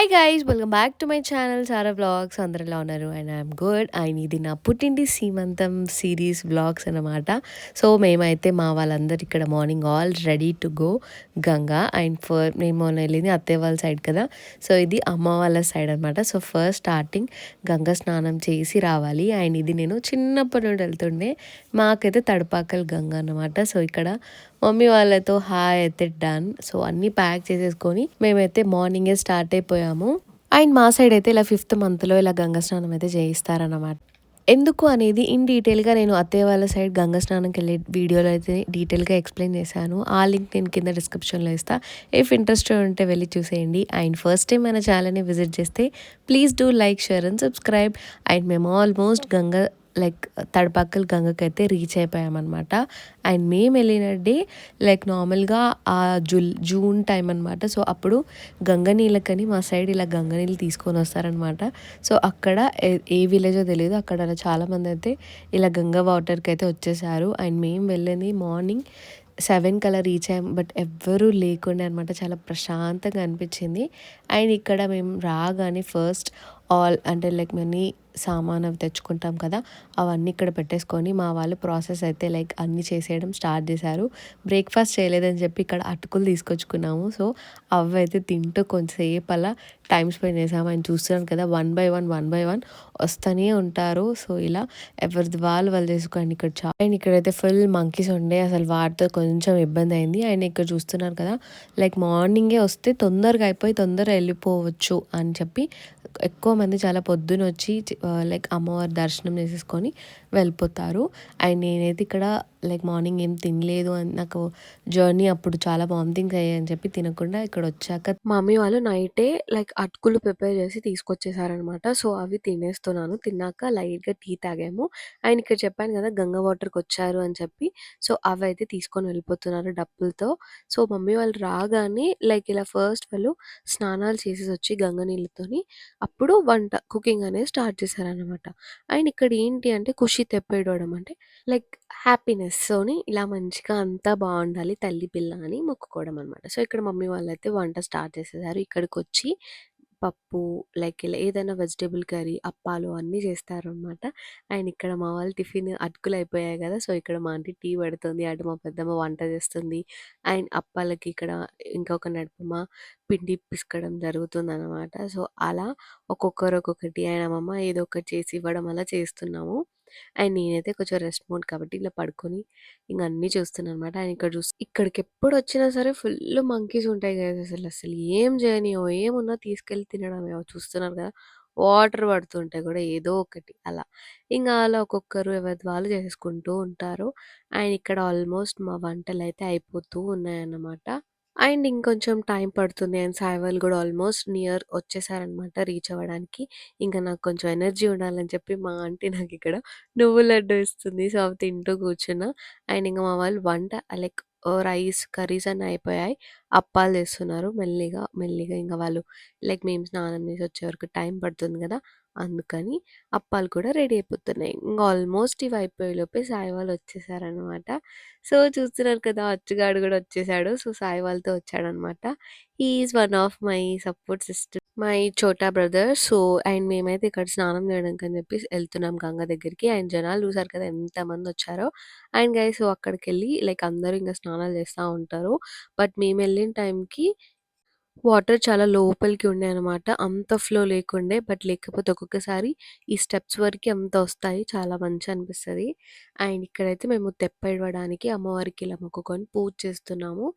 Hi guys welcome back to my channel Sara vlogs అందరు ఎలా ఉన్నారు? అండ్ ఐఎమ్ గుడ్ అండ్ ఇది నా పుట్టింటి సీమంతం సిరీస్ వ్లాగ్స్ అనమాట సో మేమైతే మా వాళ్ళందరూ ఇక్కడ morning all ready to go Ganga and for మేము మొన్న వెళ్ళింది అత్తయ్య వాళ్ళ సైడ్ కదా. సో ఇది అమ్మ వాళ్ళ సైడ్ అనమాట సో ఫస్ట్ స్టార్టింగ్ గంగా స్నానం చేసి రావాలి. అండ్ ఇది నేను చిన్నప్పటి నుండి వెళ్తుండే. మాకైతే తడపాకల్ గంగా అనమాట సో ఇక్కడ మమ్మీ వాళ్ళతో హాయ్ అయితే డన్ సో అన్నీ ప్యాక్ చేసేసుకొని మేమైతే మార్నింగే స్టార్ట్ అయిపోయాము. అండ్ మా సైడ్ అయితే ఇలా ఫిఫ్త్ మంత్లో ఇలా గంగ స్నానం అయితే చేయిస్తారన్నమాట. ఎందుకు అనేది ఇన్ డీటెయిల్గా నేను అత్తయ్య వాళ్ళ సైడ్ గంగ స్నానంకి వెళ్ళే వీడియోలో అయితే డీటెయిల్గా ఎక్స్ప్లెయిన్ చేశాను. ఆ లింక్ నేను కింద డిస్క్రిప్షన్లో ఇస్తాను ఇఫ్ ఇంట్రెస్ట్ ఉంటే వెళ్ళి చూసేయండి. అండ్ ఫస్ట్ టైం మన ఛానల్ని విజిట్ చేస్తే please do like share and subscribe and మేము ఆల్మోస్ట్ గంగా లైక్ తడపక్కల గంగకి అయితే రీచ్ అయిపోయామన్నమాట. అండ్ మేము వెళ్ళిన డే లైక్ నార్మల్గా ఆ జుల్ జూన్ టైం అనమాట సో అప్పుడు గంగ నీళ్ళకని మా సైడ్ ఇలా గంగ నీళ్ళు తీసుకొని వస్తారనమాట సో అక్కడ ఏ- ఏ విలేజో తెలియదు. అక్కడ చాలామంది అయితే ఇలా గంగ వాటర్కి అయితే వచ్చేసారు. అండ్ మేము వెళ్ళింది మార్నింగ్ సెవెన్ కల్లా రీచ్ అయ్యాం. బట్ ఎవ్వరూ లేకుండే అనమాట చాలా ప్రశాంతంగా అనిపించింది. అండ్ ఇక్కడ మేము రాగానే ఫస్ట్ ఆల్ అంటే లైక్ మనీ సామాన్ అవి తెచ్చుకుంటాం కదా అవన్నీ ఇక్కడ పెట్టేసుకొని మా వాళ్ళు ప్రాసెస్ అయితే లైక్ అన్నీ చేసేయడం స్టార్ట్ చేశారు. బ్రేక్ఫాస్ట్ చేయలేదని చెప్పి ఇక్కడ అటుకులు తీసుకొచ్చుకున్నాము. సో అవి అయితే తింటూ కొంచెంసేపు అలా టైం స్పెండ్ చేసాము ఆయన చూస్తున్నాను కదా one by one one by one వస్తూనే ఉంటారు. సో ఇలా ఎవరిది వాళ్ళు వాళ్ళు చేసుకోండి. ఇక్కడ చా అండ్ ఇక్కడైతే ఫుల్ మంకీస్ ఉండే. అసలు వాటితో కొంచెం ఇబ్బంది అయింది. ఆయన ఇక్కడ చూస్తున్నారు కదా లైక్ మార్నింగే వస్తే తొందరగా అయిపోయి తొందరగా వెళ్ళిపోవచ్చు అని చెప్పి ఎక్కువ మంది చాలా పొద్దున వచ్చి లైక్ అమ్మవారి దర్శనం చేసేసుకొని వెళ్ళిపోతారు. అండ్ నేనైతే ఇక్కడ లైక్ మార్నింగ్ ఏం తినలేదు అని నాకు జర్నీ అప్పుడు చాలా వామిటింగ్స్ అయ్యాయని చెప్పి తినకుండా ఇక్కడ వచ్చాక మమ్మీ వాళ్ళు నైటే లైక్ అటుకులు ప్రిపేర్ చేసి తీసుకొచ్చేసారనమాట సో అవి తినేస్తున్నాను. తిన్నాక లైట్గా టీ తాగాము. ఆయన ఇక్కడ చెప్పాను కదా గంగా వాటర్కి వచ్చారు అని చెప్పి. సో అవి అయితే తీసుకొని వెళ్ళిపోతున్నారు డప్పులతో. సో మమ్మీ వాళ్ళు రాగానే లైక్ ఇలా ఫస్ట్ వాళ్ళు స్నానాలు చేసేసి వచ్చి గంగ నీళ్ళతోని అప్పుడు వంట కుకింగ్ అనేది స్టార్ట్ చేశారనమాట అండ్ ఇక్కడ ఏంటి అంటే ఖుషి తెప్పేయడం అంటే లైక్ హ్యాపీనెస్తోని ఇలా మంచిగా అంతా బాగుండాలి తల్లి పిల్ల అని మొక్కుకోవడం అనమాట సో ఇక్కడ మమ్మీ వాళ్ళైతే వంట స్టార్ట్ చేసేసారు. ఇక్కడికి వచ్చి పప్పు లైక్ ఇలా ఏదైనా వెజిటేబుల్ కర్రీ అప్పాలు అన్నీ చేస్తారనమాట అండ్ ఇక్కడ మా వాళ్ళు టిఫిన్ అటుకులు అయిపోయాయి కదా సో ఇక్కడ మా ఆంటీ టీ పెడుతుంది అటు మా పెద్దమ్మ వంట చేస్తుంది. అండ్ అప్పాలకి ఇక్కడ ఇంకొక నడుపమ్మ పిండి పిసకడం జరుగుతుంది అనమాట సో అలా ఒక్కొక్కరు ఒక్కొక్కటి ఆయన అమ్మమ్మ ఏదో ఒకటి చేసి ఇవ్వడం అలా చేస్తున్నాము. అండ్ నేనైతే కొంచెం రెస్ట్ మోడ్ కాబట్టి ఇలా పడుకొని ఇంక అన్నీ చూస్తున్నాను అనమాట అండ్ ఇక్కడ చూసి ఇక్కడికి ఎప్పుడు వచ్చినా సరే ఫుల్ మంకీస్ ఉంటాయి కదా అసలు. అసలు ఏం చేయనియో ఏమున్నా తీసుకెళ్ళి తినడమే చూస్తున్నారు కదా? వాటర్ పడుతుంటాయి కూడా ఏదో ఒకటి అలా. ఇంకా అలా ఒక్కొక్కరు ఎవరి వాళ్ళు చేసుకుంటూ ఉంటారు. అండ్ ఇక్కడ ఆల్మోస్ట్ మా వంటలు అయితే అయిపోతూ ఉన్నాయన్నమాట. అండ్ ఇంకొంచెం టైం పడుతుంది. అండ్ సాయి వాళ్ళు కూడా ఆల్మోస్ట్ నియర్ వచ్చేసారనమాట రీచ్ అవ్వడానికి. ఇంకా నాకు కొంచెం ఎనర్జీ ఉండాలని చెప్పి మా ఆంటీ నాకు ఇక్కడ నువ్వు లడ్డు ఇస్తుంది. సో అవి తింటూ కూర్చున్నా. అండ్ ఇంకా మా వాళ్ళు వంట లైక్ రైస్ కర్రీస్ అన్నీ అయిపోయాయి. అప్పాలు చేస్తున్నారు మెల్లిగా మెల్లిగా. ఇంకా వాళ్ళు లైక్ మేము స్నానం చేసి వచ్చే వరకు టైం పడుతుంది కదా. అందుకని అప్పాలు కూడా రెడీ అయిపోతున్నాయి. ఇంకా ఆల్మోస్ట్ ఇవి అయిపోయేలోపే సాయి వాళ్ళు వచ్చేసారనమాట సో చూస్తున్నారు కదా అచ్చుగాడు కూడా వచ్చేసాడు. సో సాయి వాళ్ళతో వచ్చాడనమాట is one of my support sister my చోటా బ్రదర్ సో అండ్ మేమైతే ఇక్కడ స్నానం చేయడానికి అని చెప్పి వెళ్తున్నాం గంగ దగ్గరికి. అండ్ జనాలు చూసారు కదా ఎంతమంది వచ్చారో. అండ్ గైస్ సో అక్కడికి వెళ్ళి లైక్ అందరూ ఇంకా స్నానాలు చేస్తూ ఉంటారు. బట్ మేము వెళ్ళిన టైంకి వాటర్ చాలా లోపలికి ఉండే అనమాట అంత ఫ్లో లేకుండే బట్ లేకపోతే ఒక్కొక్కసారి ఈ స్టెప్స్ వరకు అంత వస్తాయి. చాలా మంచి అనిపిస్తుంది. అండ్ ఇక్కడైతే మేము తెప్పడడానికి అమ్మవారికి ఇలా మొక్కుకొని పూజ చేస్తున్నాము.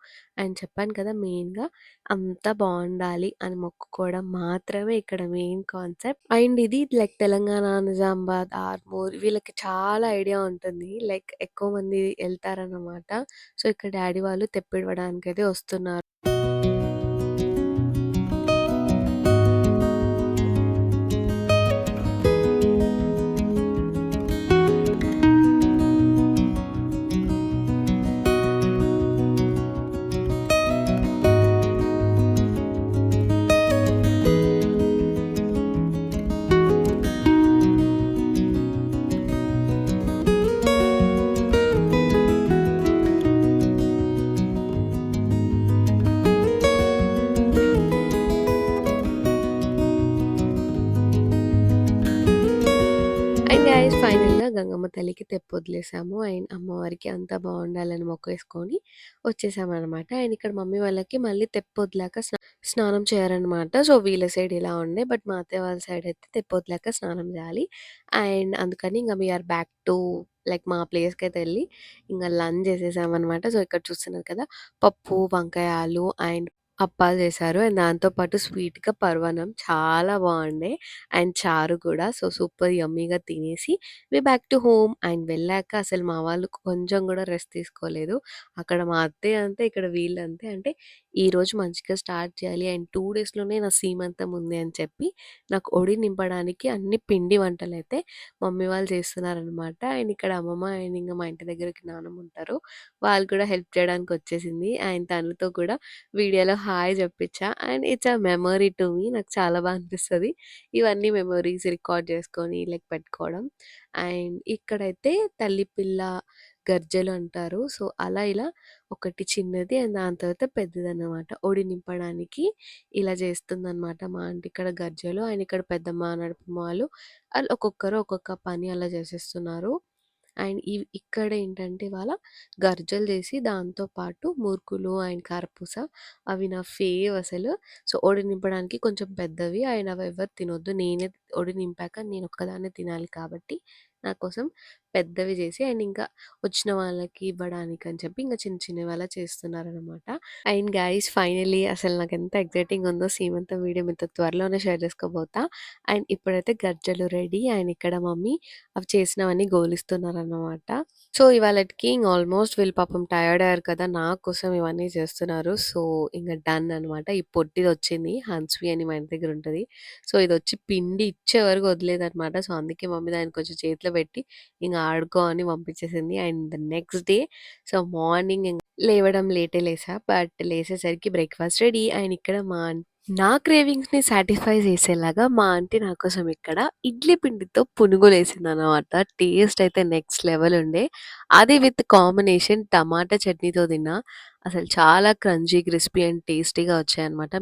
అండ్ చెప్పాను కదా మెయిన్గా అంతా బాగుండాలి అని మొక్కుకోవడం మాత్రమే ఇక్కడ మెయిన్ కాన్సెప్ట్. అండ్ ఇది లైక్ తెలంగాణ నిజామాబాద్ ఆర్మూర్ వీళ్ళకి చాలా ఐడియా ఉంటుంది. లైక్ ఎక్కువ మంది వెళ్తారన్నమాట. సో ఇక్కడ డాడీ వాళ్ళు తెప్పిడవడానికి అయితే వస్తున్నారు. కూడా గంగమ్మ తల్లికి తెప్పొదిలేసాము. అండ్ అమ్మవారికి అంతా బావుండాలని మొక్కేసుకొని వచ్చేసామన్నమాట అండ్ ఇక్కడ మమ్మీ వాళ్ళకి మళ్ళీ తెప్పొదిలాక స్నా స్నానం చేయాలన్నమాట సో, వీళ్ళ సైడ్ ఇలా ఉండే. బట్ మా అత్తయ్య వాళ్ళ సైడ్ అయితే తెప్పొదిలాక స్నానం చేయాలి. అండ్ అందుకని ఇంకా we are back to like మా ప్లేస్కి అయితే వెళ్ళి ఇంకా లంచ్ చేసేసామన్నమాట సో, ఇక్కడ చూస్తున్నారు కదా! పప్పు, వంకాయాలు అండ్ అప్పాలు చేశారు. అండ్ దాంతో పాటు స్వీట్‌గా పర్వణం చాలా బాగుండే అండ్ చారు కూడా. సో, సూపర్ యమ్మీగా తినేసి we back to home. And వెళ్ళాక అసలు మా వాళ్ళు కొంచెం కూడా రెస్ట్ తీసుకోలేదు. అక్కడ మా అత్తయ్య అంతే, ఇక్కడ వీళ్ళంతే. అంటే ఈరోజు మంచిగా స్టార్ట్ చేయాలి. అండ్ టూ డేస్‌లోనే నా సీమంతం ఉంది అని చెప్పి నాకు ఒడి నింపడానికి అన్ని పిండి వంటలు అయితే మమ్మీ వాళ్ళు చేస్తున్నారనమాట. అండ్ ఇక్కడ అమ్మమ్మ అండ్ ఇంకా మా ఇంటి దగ్గరకి నానమ్మ ఉంటారు. వాళ్ళు కూడా హెల్ప్ చేయడానికి వచ్చేసింది. అండ్ తనతో కూడా వీడియోలో hi చెప్పించా and it's a memory to me. నాకు చాలా బాగా అనిపిస్తుంది ఇవన్నీ మెమరీస్ రికార్డ్ చేసుకొని లైక్ పెట్టుకోవడం. అండ్ ఇక్కడైతే తల్లి పిల్ల గర్జలు అంటారు. సో, అలా ఇలా ఒకటి చిన్నది అండ్ దాని తర్వాత పెద్దదనమాట. ఒడి నింపడానికి ఇలా చేస్తుందనమాట మా ఆంటీ ఇక్కడ గర్జలు. ఆయన ఇక్కడ పెద్దమ్మ, నడుపుమ్మ వాళ్ళు వాళ్ళు ఒక్కొక్కరు ఒక్కొక్క పని అలా చేసేస్తున్నారు. అండ్ ఇక్కడ ఏంటంటే వాళ్ళ గర్జలు చేసి దాంతో పాటు మురుకులు అండ్ కారపూస అవి నా ఫేవ్ అసలు. సో, ఒడి నింపడానికి కొంచెం పెద్దవి. అండ్ అవి ఎవరు తినొద్దు. నేనే ఒడి నింపాక నేను ఒక్కదాన్నే తినాలి కాబట్టి నా కోసం పెద్దవి చేసి అండ్ ఇంకా వచ్చిన వాళ్ళకి ఇవ్వడానికి అని చెప్పి ఇంకా చిన్న చిన్నవి అలా చేస్తున్నారనమాట. అండ్ గైస్ ఫైనలీ అసలు నాకు ఎంత ఎగ్జైటింగ్ ఉందో సీమంత వీడియో మీతో త్వరలోనే షేర్ చేసుకోబోతా. అండ్ ఇప్పుడైతే గర్జలు రెడీ. అండ్ ఇక్కడ మమ్మీ అవి చేసినవన్నీ గోలిస్తున్నారనమాట. సో, ఇవాళకి ఆల్మోస్ట్ వీళ్ళు పాపం టయర్డ్ అయ్యారు కదా! నా కోసం ఇవన్నీ చేస్తున్నారు. సో, ఇంకా డన్ అనమాట. ఈ పొట్టిదొచ్చింది. హన్స్వి అని మా ఇంటి దగ్గర ఉంటది. సో, ఇది వచ్చి పిండి ఇచ్చే వరకు వదిలేదనమాట. సో, అందుకే మమ్మీ దాన్ని కొంచెం చేతిలో పెట్టి ఇంకా ఆడుకో అని పంపించేసింది. And the next day so, morning లేవడం లేటే లేసా. బట్ లేసేసరికి బ్రేక్‌ఫాస్ట్ రెడీ. అండ్ ఇక్కడ మా నా క్రేవింగ్స్‌ని సాటిస్ఫై చేసేలాగా మా ఆంటీ నా కోసం ఇక్కడ ఇడ్లీ పిండితో పునుగులేసిందనమాట. టేస్ట్ అయితే నెక్స్ట్ లెవెల్ ఉండే. అది విత్ కాంబినేషన్ టమాటా చట్నీతో తిన్నా. అసలు చాలా క్రంచీ, క్రిస్పీ అండ్ టేస్టీగా వచ్చాయన్నమాట.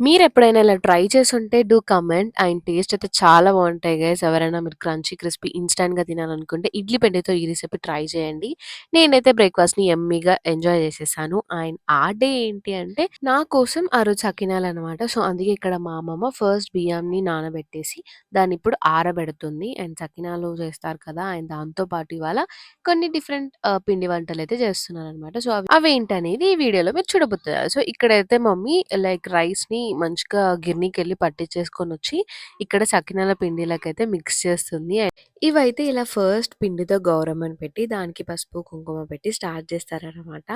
మీరు ఎప్పుడైనా ఇలా ట్రై చేసుంటే డూ కమెంట్. అండ్ టేస్ట్ అయితే చాలా బాగుంటాయి గైస్. ఎవరైనా మీరు క్రంచీ, క్రిస్పీ ఇన్‌స్టాంట్‌గా తినాలనుకుంటే ఇడ్లీ పిండితో ఈ రెసిపీ ట్రై చేయండి. నేనైతే బ్రేక్‌ఫాస్ట్‌ని ఎమ్మీగా ఎంజాయ్ చేసేసాను. అండ్ ఆ డే ఏంటి అంటే నా కోసం ఆ రోజు సకినాలనమాట. సో, అందుకే ఇక్కడ మా అమ్మమ్మ ఫస్ట్ బియ్యాన్ని నానబెట్టేసి దాన్ని ఇప్పుడు ఆరబెడుతుంది. అండ్ సకినాలు చేస్తారు కదా! అండ్ దాంతో పాటు ఇవాళ కొన్ని డిఫరెంట్ పిండి వంటలు అయితే వంటలైతే చేస్తున్నారనమాట. సో, అవి అవేంటనేది ఈ వీడియోలో మీరు చూడబోతున్నారు. సో, ఇక్కడైతే మమ్మీ లైక్ రైస్‌ని మంచిగా గిర్నీకెళ్ళి పట్టించేసుకొనొచ్చి ఇక్కడ సకినాల పిండిలకైతే మిక్స్ చేస్తుంది. ఇవైతే ఇలా ఫస్ట్ పిండితో గౌరమ్మని పెట్టి దానికి పసుపు, కుంకుమ పెట్టి స్టార్ట్ చేస్తారనమాట.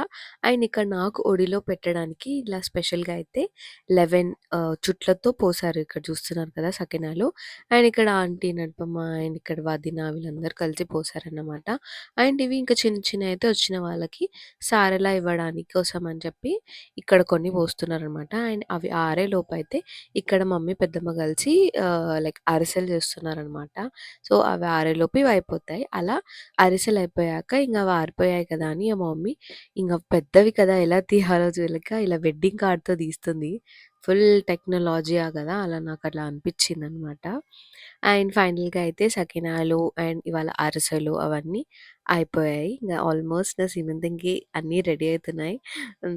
అండ్ ఇక్కడ నాకు ఒడిలో పెట్టడానికి ఇలా స్పెషల్‌గా అయితే లెవెన్ చుట్లతో పోసారు. ఇక్కడ చూస్తున్నారు కదా సకినాలు. అండ్ ఇక్కడ ఆంటీ, నడపమ్మ అండ్ ఇక్కడ వదిన వీళ్ళందరూ కలిసి పోసారన్నమాట. అండ్ ఇవి ఇంకా చిన్న చిన్న అయితే వచ్చిన వాళ్ళకి సారెలా ఇవ్వడానికి కోసం అని చెప్పి ఇక్కడ కొన్ని పోస్తున్నారనమాట. అండ్ అవి ఆరే లోపల అయితే ఇక్కడ మమ్మీ, పెద్దమ్మ కలిసి లైక్ అరిసెలు చేస్తున్నారనమాట. సో, అవి ఆరేలోపు ఇవి అయిపోతాయి. అలా అరిసెలు అయిపోయాక ఇంకా అవి ఆరిపోయాయి కదా! అని మా మమ్మీ ఇంకా పెద్దవి కదా! ఎలా తీయాలో తెలియక ఇలా వెడ్డింగ్ కార్డ్‌తో తీస్తుంది. ఫుల్ టెక్నాలజీయా కదా! అలా నాకు అలా అనిపించింది అనమాట అండ్ ఫైనల్‌గా అయితే సకినాలు అండ్ ఇవాళ అరిసెలు అవన్నీ అయిపోయాయి. ఇంకా ఆల్మోస్ట్ నా సీమంతంకి అన్నీ రెడీ అవుతున్నాయి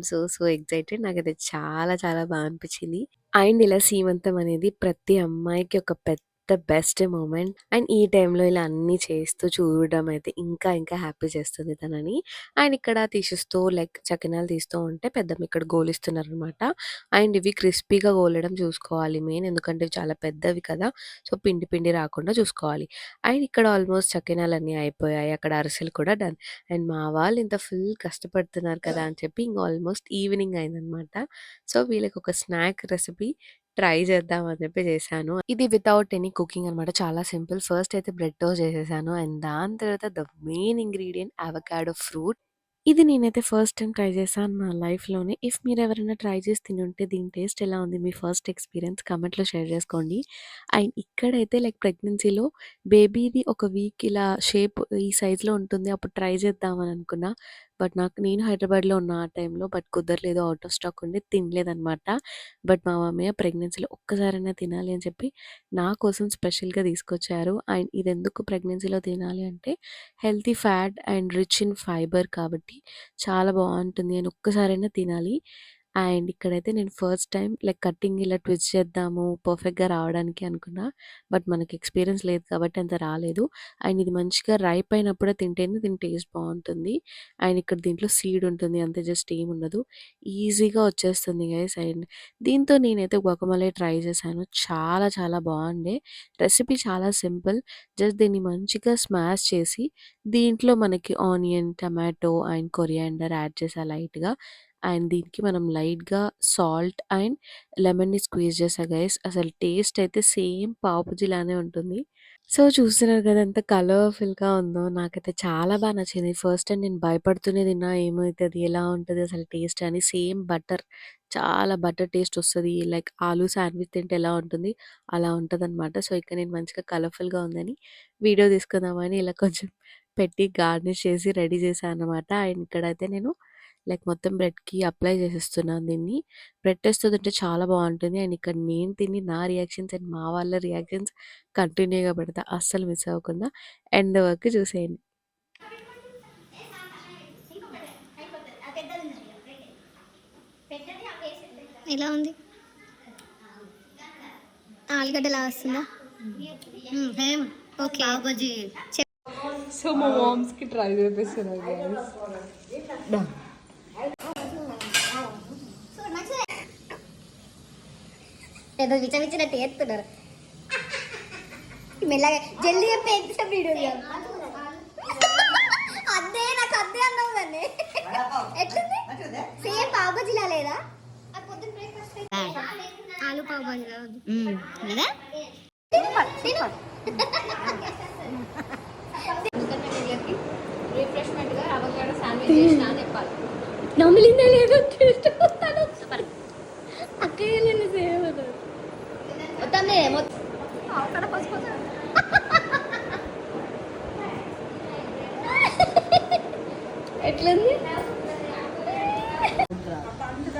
సో సో ఎక్సైటెడ్. నాకైతే చాలా చాలా బాగా అనిపించింది. అండ్ ఇలా సీమంతం అనేది ప్రతి అమ్మాయికి ఒక పెద్ద ద బెస్ట్ మూమెంట్. అండ్ ఈ టైంలో ఇలా అన్నీ చేస్తూ చూడడం అయితే ఇంకా ఇంకా హ్యాపీ చేస్తుంది తనని. అండ్ ఇక్కడ తీసిస్తూ లైక్ చకినాలు తీస్తూ ఉంటే పెద్దమ్మ ఇక్కడ గోలిస్తున్నారనమాట. అండ్ ఇవి క్రిస్పీగా గోలడం చూసుకోవాలి మెయిన్. ఎందుకంటే ఇవి చాలా పెద్దవి కదా! సో, పిండి పిండి రాకుండా చూసుకోవాలి. అండ్ ఇక్కడ ఆల్మోస్ట్ సకినాలన్నీ అయిపోయాయి. అక్కడ అరిసెలు కూడా డన్. అండ్ మా వాళ్ళు ఇంత ఫుల్ కష్టపడుతున్నారు కదా! అని చెప్పి ఇంకా ఆల్మోస్ట్ ఈవినింగ్ అయిందనమాట. సో, వీళ్ళకి ఒక స్నాక్ రెసిపీ ట్రై చేద్దాం అని చెప్పి చేశాను. ఇది వితౌట్ ఎనీ కుకింగ్ అనమాట. చాలా సింపుల్. ఫస్ట్ అయితే బ్రెడ్ టోస్ట్ చేసేసాను. అండ్ దాని తర్వాత the main ingredient avocado fruit. ఇది నేనైతే ఫస్ట్ టైం ట్రై చేశాను నా లైఫ్‌లోనే. ఇఫ్ మీరు ఎవరైనా ట్రై చేసి తినుంటే దీని టేస్ట్ ఎలా ఉంది? మీ ఫస్ట్ ఎక్స్‌పీరియన్స్ కమెంట్లో షేర్ చేసుకోండి. అండ్ ఇక్కడైతే లైక్ ప్రెగ్నెన్సీలో బేబీది ఒక వీక్ ఇలా షేప్ ఈ సైజ్‌లో ఉంటుంది. అప్పుడు ట్రై చేద్దాం అని అనుకున్నా. బట్ నాకు నేను హైదరాబాద్‌లో ఉన్న ఆ టైంలో బట్ కుదరలేదు. అవుట్ ఆఫ్ స్టాక్ ఉండి తినలేదనమాట. బట్ మా మమ్మీ ప్రెగ్నెన్సీలో ఒక్కసారైనా తినాలి అని చెప్పి నా కోసం స్పెషల్‌గా తీసుకొచ్చారు. అండ్ ఇది ఎందుకు ప్రెగ్నెన్సీలో తినాలి అంటే healthy fat and rich in fibre కాబట్టి చాలా బాగుంటుంది అని ఒక్కసారైనా తినాలి. అండ్ ఇక్కడైతే నేను ఫస్ట్ టైం లైక్ కటింగ్ ఇలా ట్విస్ట్ చేద్దాము పర్ఫెక్ట్‌గా రావడానికి అనుకున్నా. బట్ మనకి ఎక్స్‌పీరియన్స్ లేదు కాబట్టి అంత రాలేదు. అండ్ ఇది మంచిగా రైప్ అయినప్పుడే తింటేనే దీని టేస్ట్ బాగుంటుంది అండ్ ఇక్కడ దీంట్లో సీడ్ ఉంటుంది. అంతే జస్ట్ ఏముండదు. ఈజీగా వచ్చేస్తుంది గైస్. అండ్ దీంతో నేనైతే గొకమలే ట్రై చేశాను. చాలా చాలా బాగుండే రెసిపీ చాలా సింపుల్. జస్ట్ దీన్ని మంచిగా స్మాష్ చేసి దీంట్లో మనకి onion, tomato and coriander add చేసా లైట్‌గా. అండ్ దీనికి మనం లైట్‌గా సాల్ట్ అండ్ లెమన్‌ని స్క్వీజ్ చేశా గైస్. అసలు టేస్ట్ అయితే సేమ్ పావు లానే ఉంటుంది. సో చూస్తున్నారు కదా! ఎంత కలర్‌ఫుల్‌గా ఉందో. నాకైతే చాలా బా నచ్చింది. ఫస్ట్ టైమ్ నేను భయపడుతూనే తిన్నా ఏమైతది? ఎలా ఉంటది అసలు టేస్ట్ అని. సేమ్ బటర్ చాలా బటర్ టేస్ట్ వస్తది. లైక్ ఆలు శాండ్‌విచ్ తింటే ఎలా ఉంటుంది? అలా ఉంటదనమాట. సో ఇక్కడ నేను మంచిగా కలర్‌ఫుల్‌గా ఉందని వీడియో తీసుకుందామని ఇలా కొంచెం పెట్టి గార్నిష్ చేసి రెడీ చేశా అనమాట. అండ్ ఇక్కడైతే నేను లైక్ మొత్తం బ్రెడ్‌కి అప్లై చేసేస్తున్నాను దీన్ని. బ్రెడ్ టేస్ట్‌తో తింటే చాలా బావుంటుంది. అండ్ ఇక్కడ నేను తిని నా రియాక్షన్స్ అండ్ మా వాళ్ళ రియాక్షన్స్ కంటిన్యూ‌గా పెడతా. అస్సలు మిస్ అవ్వకుండా ఎండ్ వరకు చూసేయండి. ఎలా ఉంది? ఆలుగడ్డలా వస్తుందా? సేమ్. ఓకే. సో మా మామ్స్కి ట్రై చేపిస్తున్నారు ఏదో విచవిచ్చినట్టు ఎత్తున్నారు మెల్లగా జల్దీ చెప్పి ఎంతసేపు వీడియో అదే నాకు అదే అన్నావు ఎట్లుంది? సేమ్ పావు బజ్జీలా లేదా? ఆలు పావు బజ్జీ లేదా? తిను. తిను నమిలిందా లేదో చూస్తాను అక్కయ్య నేను చేయమన్నారు వద్దామే అక్కడ పసిపోతా ఎట్లుంది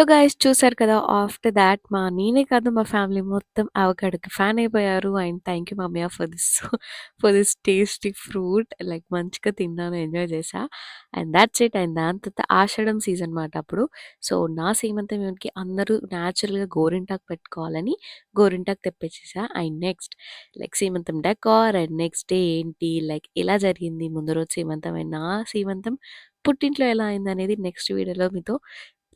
సో గైస్ చూసారు కదా! ఆఫ్టర్ దాట్ మా నేనే కాదు మా ఫ్యామిలీ మొత్తం అవకాడకి ఫ్యాన్ అయిపోయారు. And thank you mummy for this for this tasty fruit like మంచిగా తిన్నాను. ఎంజాయ్ చేశా. And that's it. అండ్ దాని తర్వాత ఆషాఢం సీజన్ మాట అప్పుడు. సో నా సీమంతం ఈవెంట్‌కి అందరూ న్యాచురల్‌గా గోరింటాకు పెట్టుకోవాలని గోరింటాకు తెప్పించేసా. అండ్ నెక్స్ట్ లైక్ సీమంతం డెకార్ అండ్ నెక్స్ట్ డే ఏంటి లైక్ ఎలా జరిగింది ముందు రోజు సీమంతం అండ్ నా సీమంతం పుట్టింట్లో ఎలా అయింది అనేది నెక్స్ట్ వీడియోలో మీతో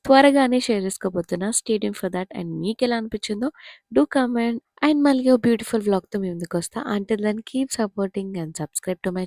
త్వరగానే share చేసుకోబోతున్నా. Stay tuned for that and మీకెలా అనిపించిందో డూ కమెంట్ అండ్ మళ్ళీ బ్యూటిఫుల్ వ్లాగ్‌తో మీ ముందుకొస్తా. అంటే దాన్ని keep supporting and subscribe to my